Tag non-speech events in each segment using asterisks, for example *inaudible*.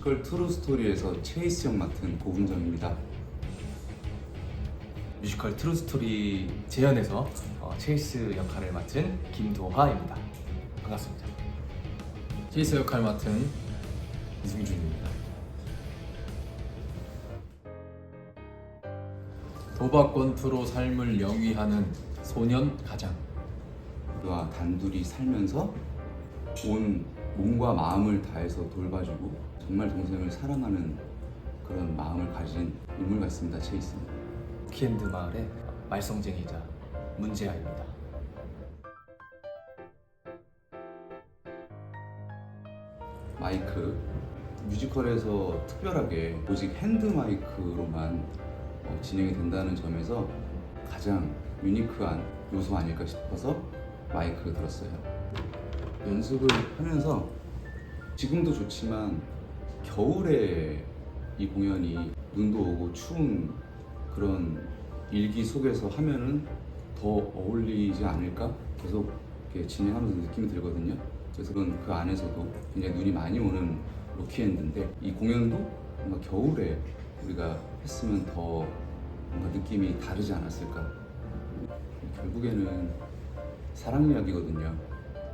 뮤지컬 트루 스토리에서 체이스 형 맡은 고은정입니다. 뮤지컬 트루 스토리 재현에서 어, 체이스 역할을 맡은 김도하입니다. 반갑습니다. 체이스 역할 맡은 이승준입니다. 도박 권투로 삶을 영위하는 소년 가장 우리와 단둘이 살면서 온 몸과 마음을 다해서 돌봐주고 정말 동생을 사랑하는 그런 마음을 가진 인물 같습니다. 체이스는. 키엔드 마을의 말썽쟁이자 문제아입니다. 마이크 뮤지컬에서 특별하게 오직 핸드 마이크로만 어, 진행이 된다는 점에서 가장 유니크한 요소 아닐까 싶어서 마이크를 들었어요. 연습을 하면서 지금도 좋지만 겨울에 이 공연이 눈도 오고 추운 그런 일기 속에서 하면은 더 어울리지 않을까 계속 이렇게 진행하면서 느낌이 들거든요. 그래서 그건 그 안에서도 굉장히 눈이 많이 오는 로키엔드인데 이 공연도 뭔가 겨울에 우리가 했으면 더 뭔가 느낌이 다르지 않았을까. 결국에는 사랑 이야기거든요.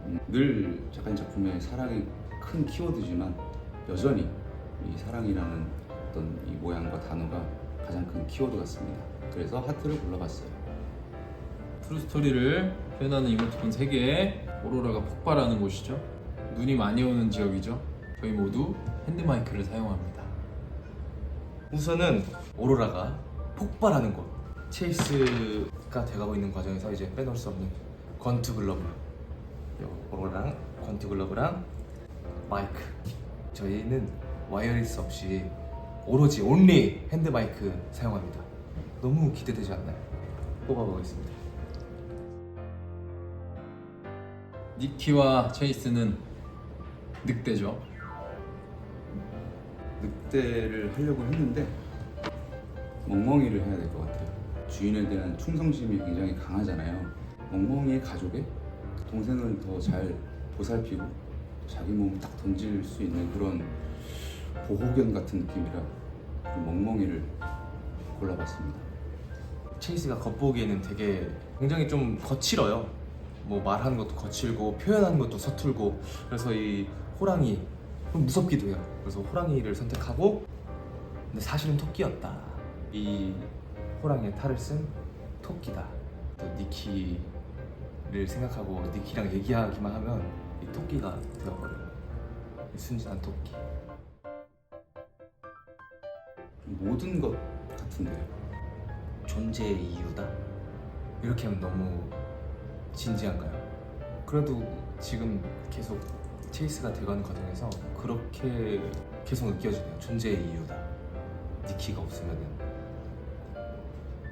음, 늘 작가님 작품에 사랑이 큰 키워드지만 여전히 이 사랑이라는 어떤 이 모양과 단어가 가장 큰 키워드 같습니다. 그래서 하트를 골라봤어요. 트루 스토리를 표현하는 이모티콘 3개 오로라가 폭발하는 곳이죠. 눈이 많이 오는 지역이죠. 저희 모두 핸드마이크를 사용합니다. 우선은 오로라가 폭발하는 곳 체이스가 돼가고 있는 과정에서 이제 빼놓을 수 없는 권투 글러브 요 오로라랑 권투 글러브랑 마이크 저희는 와이어리스 없이 오로지 온리 핸드 마이크 사용합니다 너무 기대되지 않나요? 뽑아보겠습니다 니키와 체이스는 늑대죠. 늑대를 하려고 했는데 멍멍이를 해야 될 것 같아요. 주인에 대한 충성심이 굉장히 강하잖아요. 멍멍이의 가족에 동생을 더 잘 보살피고 자기 몸을 딱 던질 수 있는 그런 보호견 같은 느낌이라 그 멍멍이를 골라봤습니다. 체이스가 겉보기에는 되게 굉장히 좀 거칠어요. 뭐 말하는 것도 거칠고 표현하는 것도 서툴고 그래서 이 호랑이 좀 무섭기도 해요. 그래서 호랑이를 선택하고 근데 사실은 토끼였다. 이 호랑이의 탈을 쓴 토끼다. 또 니키를 생각하고 니키랑 얘기하기만 하면 이 토끼가 되어버려요. 이 순진한 토끼. 모든 것 같은데요. 존재의 이유다? 이렇게 하면 너무 진지한가요? 그래도 지금 계속 체이스가 돼가는 과정에서 그렇게 계속 느껴지네요. 존재의 이유다. 니키가 없으면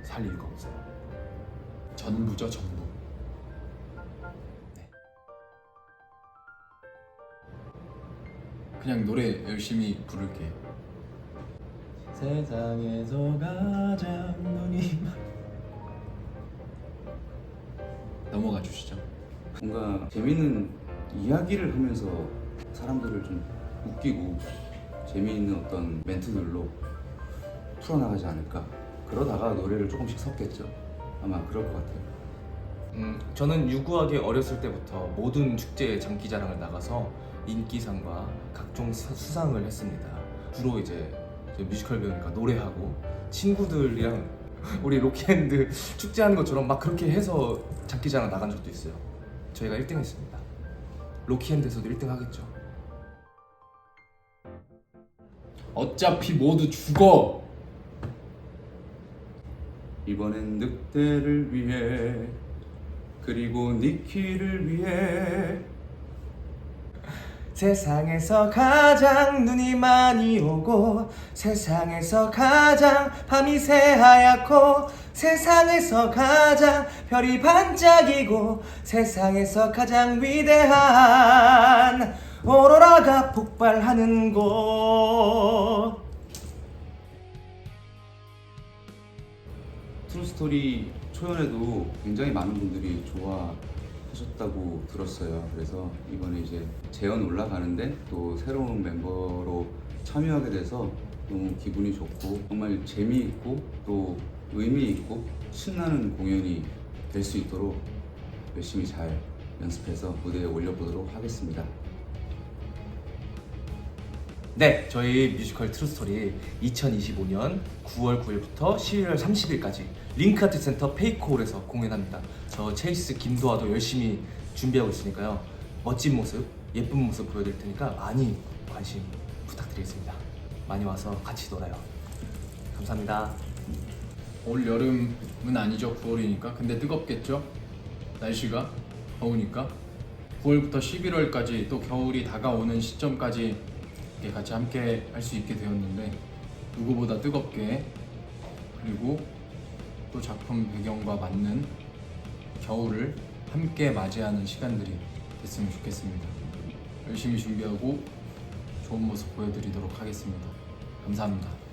살 이유가 없어요. 전부죠, 전부. 그냥 노래 열심히 부를게. 세상에서 가장 눈이 넘어가 주시죠. 뭔가 재밌는 이야기를 하면서 사람들을 좀 웃기고 재미있는 어떤 멘트들로 풀어나가지 않을까 그러다가 노래를 조금씩 섞겠죠 아마 그럴 것 같아요 음, 저는 유구하게 어렸을 때부터 모든 축제 장기자랑을 나가서 인기상과 각종 사- 수상을 했습니다. 주로 이제 뮤지컬 배우니까 노래하고 친구들이랑 *laughs* 우리 로키핸드 축제하는 것처럼 막 그렇게 해서 장기자랑 나간 적도 있어요. 저희가 1등 했습니다. 로키핸드에서도 1등 하겠죠. 어차피 모두 죽어. 이번엔 늑대를 위해 그리고 니키를 위해 세상에서 가장 눈이 많이 오고 세상에서 가장 밤이 새하얗고 세상에서 가장 별이 반짝이고 세상에서 가장 위대한 오로라가 폭발하는 곳. 트루스토리 초연에도 굉장히 많은 분들이 좋아 하셨다고 들었어요. 그래서 이번에 이제 재연 올라가는데 또 새로운 멤버로 참여하게 돼서 너무 기분이 좋고 정말 재미있고 또 의미 있고 신나는 공연이 될 수 있도록 열심히 잘 연습해서 무대에 올려보도록 하겠습니다. 네, 저희 뮤지컬 트루스토리 2025년 9월 9일부터 11월 30일까지 링크아트 센터 페이코홀에서 공연합니다. 저 체이스 김도아도 열심히 준비하고 있으니까요. 멋진 모습, 예쁜 모습 보여드릴 테니까 많이 관심 부탁드리겠습니다. 많이 와서 같이 놀아요. 감사합니다. 올 여름은 아니죠 9월이니까 근데 뜨겁겠죠 날씨가 더우니까 9월부터 11월까지 또 겨울이 다가오는 시점까지 같이 함께 할 수 있게 되었는데 누구보다 뜨겁게 그리고 또 작품 배경과 맞는 겨울을 함께 맞이하는 시간들이 됐으면 좋겠습니다. 열심히 준비하고 좋은 모습 보여드리도록 하겠습니다. 감사합니다